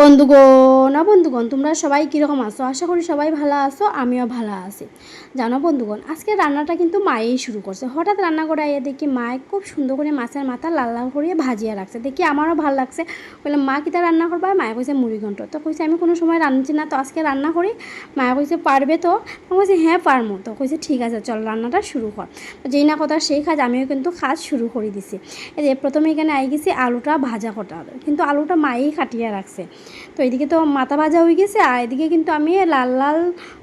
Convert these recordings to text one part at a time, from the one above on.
বন্ধুগণ, না বন্ধুগণ, তোমরা সবাই কীরকম আছো? আশা করি সবাই ভালো আছো, আমিও ভালো আছি। জানো বন্ধুগণ, আজকে রান্নাটা কিন্তু মায়েই শুরু করছে। হঠাৎ রান্না করে আইয়া দেখি মায়ে খুব সুন্দর করে মাছের মাথা লাল লাল করিয়ে ভাজিয়া রাখছে। দেখি আমারও ভালো লাগছে। বললাম মা কিতা রান্না করবা? মায়ে কইছে, মুড়ি ঘন্ট। তো কইছে, আমি কোনো সময় রাঁধছি না। তো আজকে রান্না করি। মায়ে কইছে, পারবে তো? আমি কইছি হ্যাঁ পারমো। তো কইছে, ঠিক আছে, চল রান্নাটা শুরু কর। যেই না কথা সেই কাজ আমিও কিন্তু কাজ শুরু করে দিছি। এই যে প্রথমে এখানে আই গেছি আলুটা ভাজা কটা কিন্তু আলুটা মায়েই কাটিয়ে রাখছে। তো এদিকে তো মাথা ভাজা হয়ে গেছে আর এদিকে কিন্তু আমি লাল লাল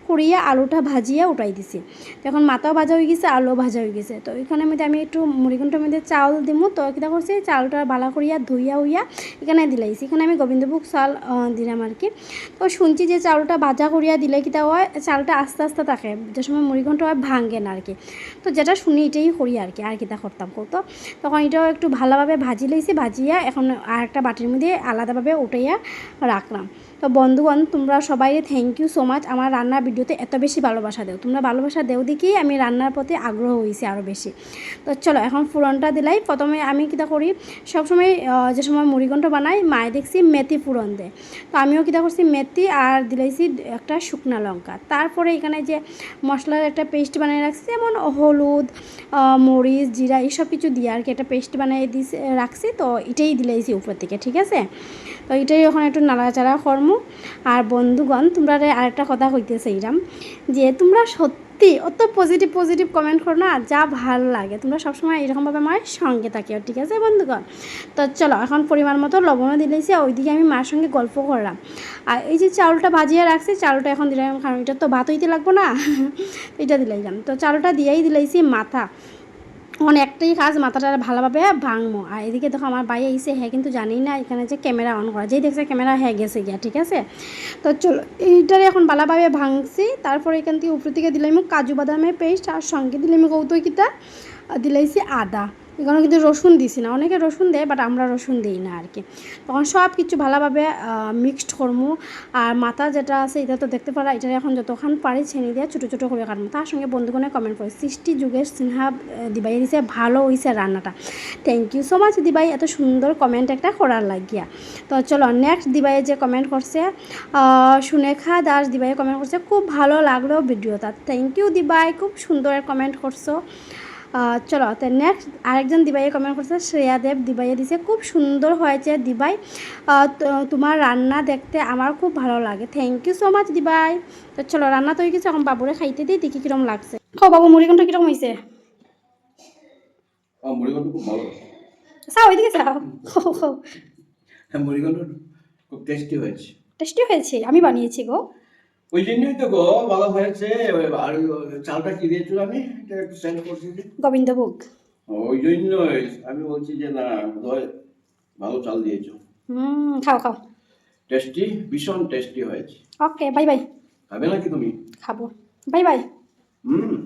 করিয়ে আলুটা ভাজিয়ে উঠাই দিছি। তো এখন মাথাও ভাজা হয়ে গেছে, আলুও ভাজা হয়ে গেছে। তো এখানে মধ্যে আমি একটু মুড়িঘণ্টার মধ্যে চাউল দিমু। তো কিতা করছি চাউলটা ভালো করিয়া ধুইয়া উইয়া এখানে দিলাইছি। এখানে আমি গোবিন্দভোগ চাল দিলাম আর কি তো শুনছি যে চাউলটা ভাজা করিয়া দিলে কিতা হয়, চালটা আস্তে আস্তে থাকে, যে সময় মুড়িঘণ্ট হয় ভাঙে না আর কি তো যেটা শুনি এটাই করি আর কি আর কিতা করতাম কত তখন এটাও একটু ভালোভাবে ভাজি লইছি ভাজিয়া এখন আর একটা বাটির মধ্যে আলাদাভাবে উঠাইয়া রাখলাম। তো বন্ধুগণ, তোমরা সবাই থ্যাংক ইউ সো মাচ আমার রান্নার ভিডিওতে এত বেশি ভালোবাসা দেও। তোমরা ভালোবাসা দেও দেখেই আমি রান্নার প্রতি আগ্রহ হয়েছি আরও বেশি। তো চলো, এখন ফুরনটা দিলাই। প্রথমে আমি কিতা করি, সবসময় যে সময় মুড়িঘণ্ট বানাই, মায়ে দেখছি মেথি ফুরন দেয়। তো আমিও কিতা করছি, মেথি আর দিলাইছি একটা শুকনা লঙ্কা। তারপরে এখানে যে মশলার একটা পেস্ট বানিয়ে রাখছি, যেমন হলুদ মরিচ, জিরা, এইসব কিছু দিয়ে আর কি একটা পেস্ট বানিয়ে দিছি, রাখছি। তো এটাই দিলাইছি উপর থেকে, ঠিক আছে? তো এখন একটু নাড়াচাড়া কর্ম। আর বন্ধুগণ, তোমরা আরেকটা কথা কইতেছে এইরাম যে তোমরা সত্যি অত পজিটিভ পজিটিভ কমেন্ট করো না, যা ভালো লাগে। তোমরা সবসময় এরকমভাবে আমার সঙ্গে থাকিও, ঠিক আছে বন্ধুগণ? তো চলো, এখন পরিমাণ মতো লবণও দিলেছি ওইদিকে আমি মার সঙ্গে গল্প করলাম। আর এই যে চাউলটা ভাজিয়ে রাখছি, চাউলটা এখন দিলাম, কারণ এটা তো ভাত হইতে লাগবো না। এটা দিলাইলাম তো চাউলটা দিয়েই দিলাইছি মাথা। এখন একটাই কাজ, মাথাটা ভালোভাবে ভাঙবো আর এদিকে দেখো আমার ভাই এসে হ্যাঁ কিন্তু জানি না এখানে যে ক্যামেরা অন করা। যেই দেখছে ক্যামেরা হ্যাঁ গেছে গিয়া, ঠিক আছে? তো চলো, এইটারে এখন ভালোভাবে ভাঙছি। তারপরে এখান থেকে উপর থেকে দিলাম কাজু বাদামের পেস্ট আর সঙ্গে দিলাম কৌতুকিটা আর দিলাইছি আদা। এখানে কিন্তু রসুন দিছি না। অনেকে রসুন দেয় বাট আমরা রসুন দিই না আর কি। তখন সব কিছু ভালোভাবে মিক্সড করব আর মাথা যেটা আছে, এটা তো দেখতে পারা, এটা এখন যতক্ষণ পারি ছেনি দিয়ে ছোটো ছোটো করে কাটবো তার সঙ্গে বন্ধুগণে কমেন্ট করে, সৃষ্টি যুগের সিনহা দিবাই দিছে, ভালো হয়েছে রান্নাটা। থ্যাংক ইউ সো মাচ দিবাই, এত সুন্দর কমেন্ট একটা করার লাগিয়া। তো চলো নেক্সট দিবাইয়ে যে কমেন্ট করছে সুনেখা দাস দিবাই কমেন্ট করছে, খুব ভালো লাগল ভিডিওটা। থ্যাংক ইউ দিবাই, খুব সুন্দর কমেন্ট করছ। চলো তো নেক্সট আরেকজন দিবাইয়ে কমেন্ট করছে শ্রেয়া দেব দিবাইয়ে দিছে খুব সুন্দর হয়েছে দিবাই। তোমার রান্না দেখতে আমার খুব ভালো লাগে। থ্যাংক ইউ সো মাচ দিবাই। তো চলো রান্না তো হয়ে গেছে এখন বাবুরে খাইতে দিই দেখি কিরম লাগছে। খাও বাবু হয়েছে ওইদিকে খাও খাও হ্যাঁ খুব টেস্টি হয়েছে। টেস্টি হয়েছে? আমি বানিয়েছি গো। ওই জন্যই তো গো ভালো হয়েছে আর চালটা কি দিয়েছিল আমি? এটা একটু সেন্ড করছি। গোবিন্দভোগ। ওই জন্যই আমি বলছি যে না বোধহয় ভালো চাল দিয়েছ। হুম খাও খাও। টেস্টি ভীষণ টেস্টি হয়েছে। Okay bye bye. খাবে নাকি তুমি? খাব। Bye bye. হুম।